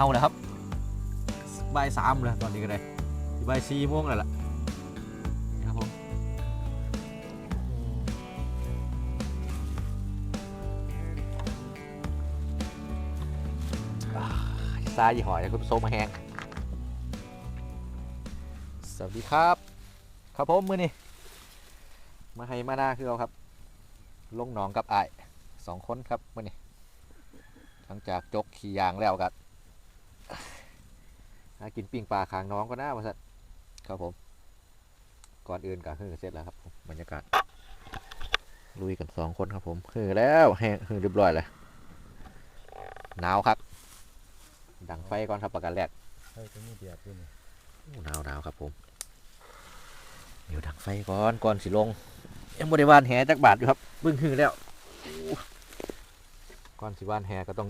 าวแล้วครับบ่ายสามแล้วตอนนี้ก็ได้บ่ายสี่โมงแล้วล่ะนี่ครับผมอ่าซายี่ห้อยคุณโซมาแหงสวัสดีครับ ครับผมมือนี่มาให้มาหน้าคือเราครับ ลงหนองกับไอ้ายสองคนครับมือนี่หลังจากจกขี่ยางแล้วกัน หากินปิ้งปลาคางน้องก็น่ามาสัตครับผม ก่อนอื่นก็คือเสร็จแล้วครับผมบรรยากาศลุยกันสองคนครับผมคือแล้วแห้งคือเรียบร้อยเลยหนาวครับ ดังไฟก่อนครับประกันแรกเฮ้ยตัวนี้เดือดด้วยนี่โอ้หนาวหนาวครับผมเดี๋ยวดังไฟก่อนก่อนสิลงยังบริวานแหจักบาทอยู่ครับเบึ้งหือแล้วโอ้ก่อนสิวานแหก็ต้อง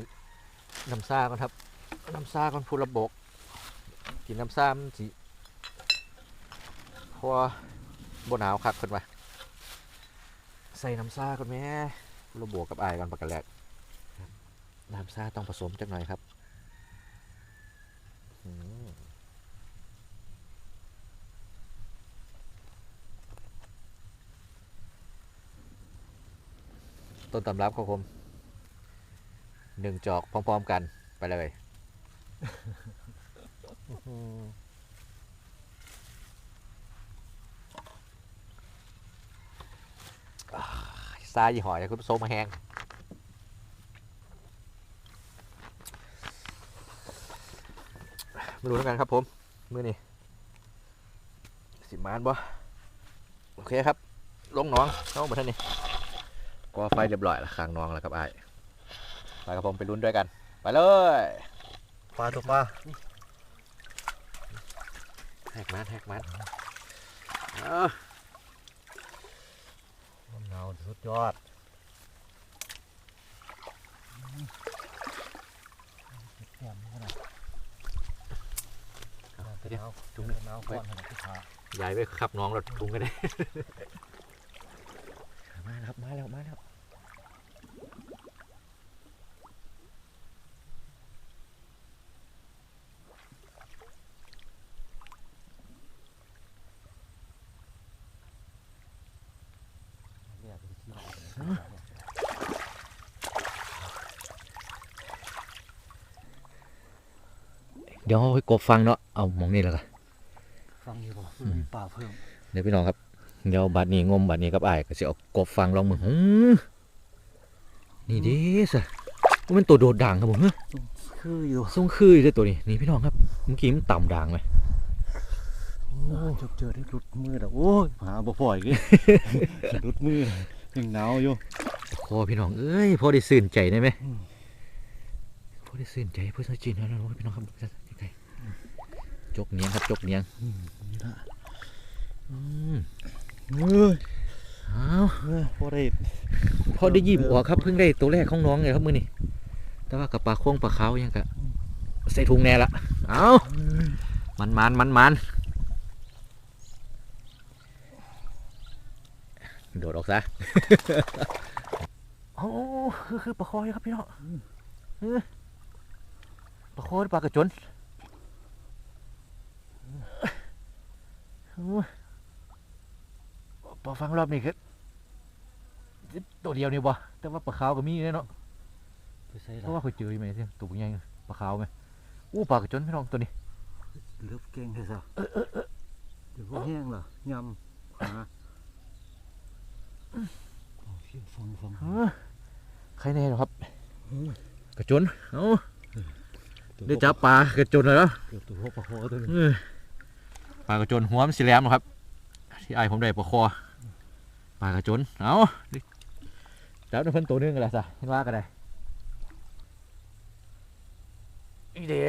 น้ำซ่าก่อนครับน้ำซ่าก่อนพูระบก กินน้ำซ่ามันสิพราะว่าบหนาวคักคนว่าใส่น้ำซ่าก่อนแม่พูระบวกกับไอายก่อนปากกันแรกน้ำซ่าต้องผสมจักหน่อยครับต้นตำรับของผมหนึ่งจอกพร้อม ๆ กันไปเลย ซายี่หอยนะคุณผู้ชมมาแหงมาดูแล้วกันครับผมมือนี่สิบมานบ่โอเคครับ ลงน้องเข้ามาท่านนี่ก็ไฟเรียบร้อยแล้วค้างน้องแล้วครับไอ้ไปกับผมไปลุ้นด้วยกัน ไปเลย ปลาตัวปลา แหกมันแหกมันเอามันหนาวสุดยอดเอาไปเดี๋ยวจุ่มหนาวก่อนขนาดที่ขาย้ายไปขับน้องเราทุงกันได้มาแล้วครับ มาแล้ว มาแล้ว เรียกไปที่ เดี๋ยวเอาไปกบฟังเนาะเอามองนี่แล้วกันฟังอยู่บ่อืมปลาเพิ่มเดี๋ยวพี่น้องครับเดี๋ยวบัดนี้งมบัดนี้กับไอ้ายก็จะเอากบฟังลองมือหือนี่เดิสะว่ามันตัวโดดด่างครับผมเฮ้ยคืออยู่ส่งคืออยู่เลยตัวนี้นี่พี่น้องครับเมื่อกี้มันต่ำด่างไหมโอ้จบเจอได้หลุดมือแล้วโอ้ยหาบ่ปล่อยกี้หลุดมือยังหนาวอยู่พอพี่น้องเอ้ยพอได้สื่นใจได้ไหมอืมพอได้สื่นใจเพื่อสจินแล้วนะพี่น้องครับใกล้ๆ จกเนียงครับจกเนียงอืมนี่ละอืมเอ้ยอ้าวเอ้ยพอได้พอได้ยิบออกครับเพิ่งได้ตัวแรกของน้องเลยครับมือนี้แต่ว่ากับปลาโค้งปลาขาวยังกะใส่ถุงแน่ละเอามันมันมันมันโดดออกซะโอ้คือคือปลาคอยครับพี่น้องเออปลาคอยปลากระจน โอ้ปลาฟังรอบนี้คือตัวเดียวนี่บ่แต่ว่าปลาขาวก็มีแน่เนาะไปใส่เพละราะว่าเคยเจออยู่ไหมที่ตัวใหญ่ปลาขาวไหมอู้ปลากระจนพี่น้องตัวนี้เลือบเก่งเลยซะเดี๋ยวพวกแห้งเหรอยำหาเอาเสียงฟังฟังเออใครแน่หรอครับโอ้ยกระจนเอ้าตัวได้จับปลากระจนเลยเหรอเกือบตัวพวกปลาคอตัวนี้เออป ลากระจนหัวมันสีแหลมเหรอครับ ที่ไอายผมได้ปลาคอปลากระจนเอ้าจับได้เพิ่นตัวหนึงกันแหละจ้ะเห็นว่ากันได้อีเด้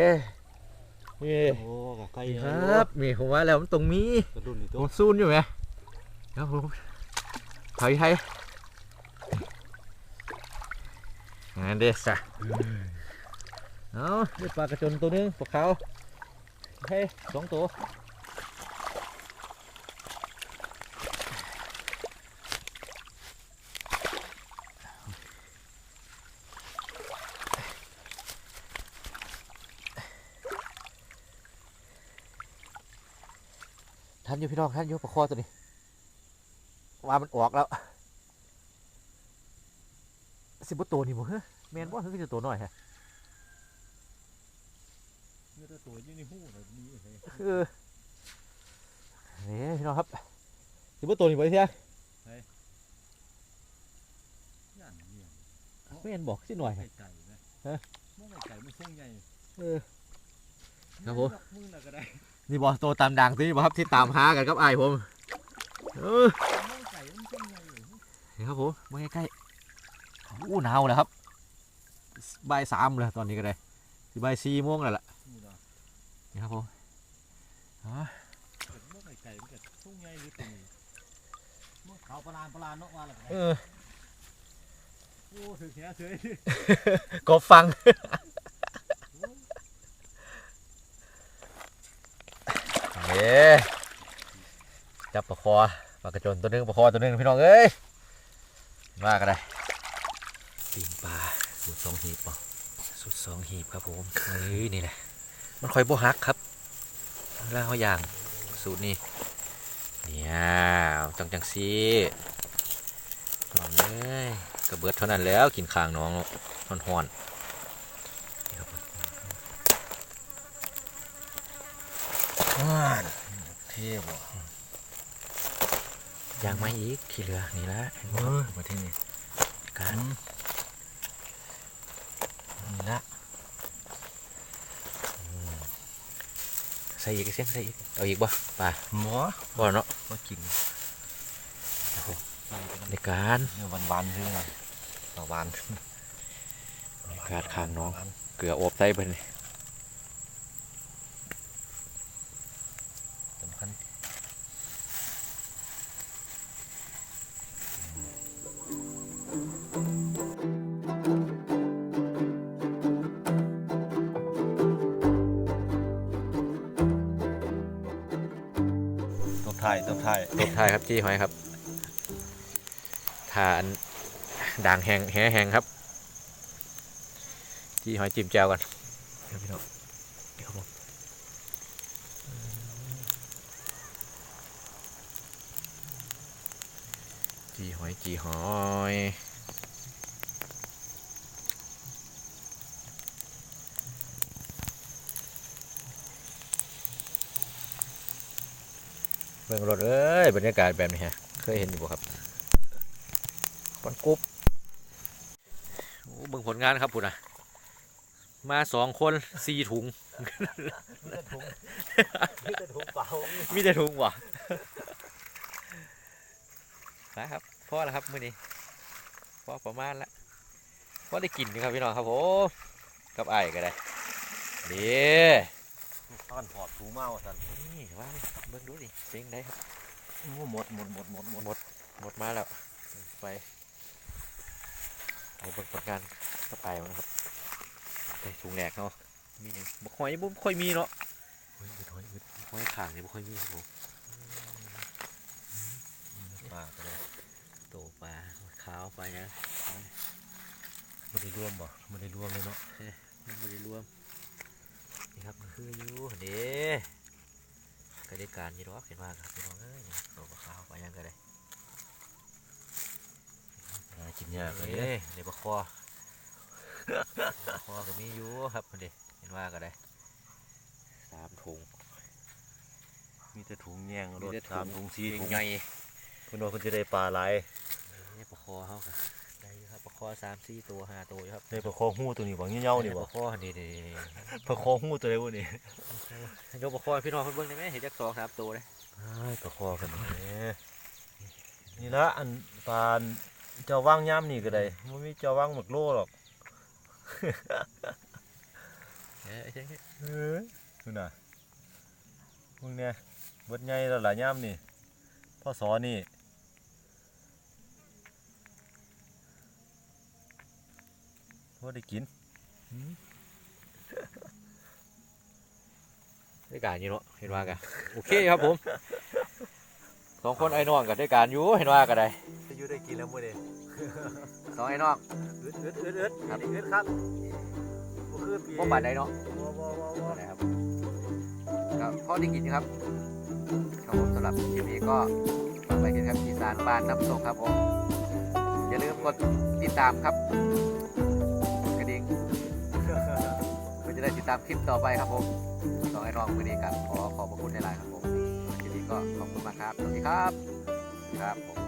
เอ้โอ้กะไก่ครับมีผมว่าแล้วมันตรงมีกระดุนนี่ผตัวมซูนอยู่ไหมเดี๋ยวผมถอยไทยงานเดสอะเอาได้ปลากระจนตัวหนึงปลาขาวเฮ้ยสองตัว อยู่พี่น้องทันอยู่ประคอตัวนี้ว่ามันออกแล้วสิบ่ตัวนี่บ่เฮ้ยแมนบ่เฮ้ยคือจะตัวน้อยฮะเมื่อตัวอยู่ในหูแบบนี้เลยเออนี่พี่น้องครับสิบ่ตัวนี่บ่เที่ยย่านเนี่ยแม่นบอกสิหน่อยไก่ฮะไก่นะฮะมองไก่ไก่มันส่งใหญ่เออครับผมมือน่ะก็ได้ นี่บ่ตัวตามดังตัวนี้บ่ครับที่ตามหากันกับอ้ายผมเออมองไก่มันส่งใหญ่เลยนี่ครับผมมาใกล้ๆอู้หนาวแล้วครับบ่ายสามเลยตอนนี้ก็ได้สิบ่ายสี่โมงแล้วล่ะนี่เนาะนี่ครับผมอ่าเกิดมองไก่ไก่มันก็ส่งใหญ่เลยตัวนี้มองขาวประหลาดประหลาดเนาะว่าและเออโอ้ถือแขนเฉยกบฟัง เย้ จับปลาคอปลากระจนตัวหนึงปลาคอตัวหนึงพี่น้องเอ้ยว่ากันได้ปีนปลาสูตรสองหีบเปล่าสูตรสองหีบครับผมเฮ้ยนี่แหละมันคอยโบฮักครับแล้วเขาอย่างสูตรนี้เนี่ยจังจังซีน้องเอ้ยกระเบิดเท่านั้นแล้วกินข้างน้องห่อนห่อนๆนี่ครับผม ว้านเท่บ่ยางไม้อีกขี้เหลือนี่ละเห็นบ่เอครับอมาที่นี่การนี่ละอืมใส่อีกเส้นใส่อีกเอาอีกบ่ป่าหมอบ่เนาะมากินในการเนื้อหวานๆคือไงหวานในการข้างน้อง เกลืออบใส่ไปนี่สำ ตบท้ายตบท้ายตบท้ายครับจี้หอยครับทานด่างแหงแหแหงครับจี้หอยจิ้มแจวกันครับพี่น้องนี่ครับผมจี้หอยจี้หอย บิ่งรถเอ้ยบรรยากาศแบบนี้ฮะเคยเห็นอยู่บ่ครับควันกรุ๊บโอ้เบิ่งผลงานครับปุ่นนะมาสองคนสี่ถุง มีแต่ถุงมีแต่ถุงเปล่ามีแต่ถุงว่ะนะครับพ่อแล้วครับมื้อนี้พ่อประมาณละพ่อได้กินอยู่ครับพี่น้องครับผมกับไอ้ายก็ได้นี่ ตอนถอดถุงเมาสันนี่ว่าเบิ่งดูดิเสียงได้ครับโอ้หมดหมดหมดหมดหมดหมดหมดมาแล้วไปไปเบิ่งผลงานกับไอ้ายมันครับได้ถุงแรกเนาะมีหยังบ่ค่อยบ่ค่อยมีเนาะเฮ้ยอึดเฮ้ยอึดบ่ค่อยข้างนี่บ่ค่อยมีครับผมปลาก็ได้โตปลาขาวปลาหยังไม่ได้ร่วมบ่ไม่ได้ร่วมเลยเนาะยังไม่ได้รวมนี่ ครับคืออยู่นี่ก็ได้การอยี่ดอกเห็นว่าครับพี่น้องเอ้ยนี่โตปลาขาวปลาหยังก็ได้หากินยากเลยเอ้ยในปลาคอปลาคอก็มีอยู่ครับนี่เห็นว่าก็ได้สามถุงมีแต่ถุงแยงรมีถแต่สามถุงสี่ถุงใหญ่คุณว่าคุณจะได้ปลาหลายนี่ปลาคอเขาครับได้ อยู่ครับปลาคอสามสี่ตัวห้าตัวอยู่ครับได้ปลาคอหู้ตัวนี้บ่เงี้ยวๆนี่ปบ่ลาคอนี่นี่นี่ปลาคอหู้ตัวไหนวะนี่ให้ยกปลาคอให้พี่น้องเพิ่นเบิ่งได้ไหมเห็นจักสองสามตัวเลยปลาคอกันนี่นี่ละอันปลาเจ้าว่างย่ำนี่ก็ได้มันมีเจ้าว่างหมึกโลหรอกเอ้ยไอ้เจ๊งเฮ้ยคุณน่ะมึงเนี่ยเบิดใหญ่แล้วหลายย่ำนี่พ่อสอนี่ ว่าได้กินได้การอยู่เนาะเห็นว่ากันโอเคครับผมสองคนไอ้น้องกันได้การอยู่เห็นว่ากันได้จะอยู่ได้กินแล้วมื้อนี้สองไอ้น้องอึดอึดอึดอึดครับอึดครับบ่คือปีพวกบาดได้เนาะบ่บ่บ่บ่นะครับครับพ่อได้กินอยู่ครับครับผมสำหรับคลิปนี้ก็ฝากไว้กันครับอีสานบ้านน้ำตกครับผมอย่าลืมกดติดตามครับ ได้ติดตามคลิปต่อไปครับผมต่อให้รองวันนี้กันขอขอบพระคุณในไลน์ครับผมทีนี้ก็ขอบคุณมากครับสวัสดีครับครับผม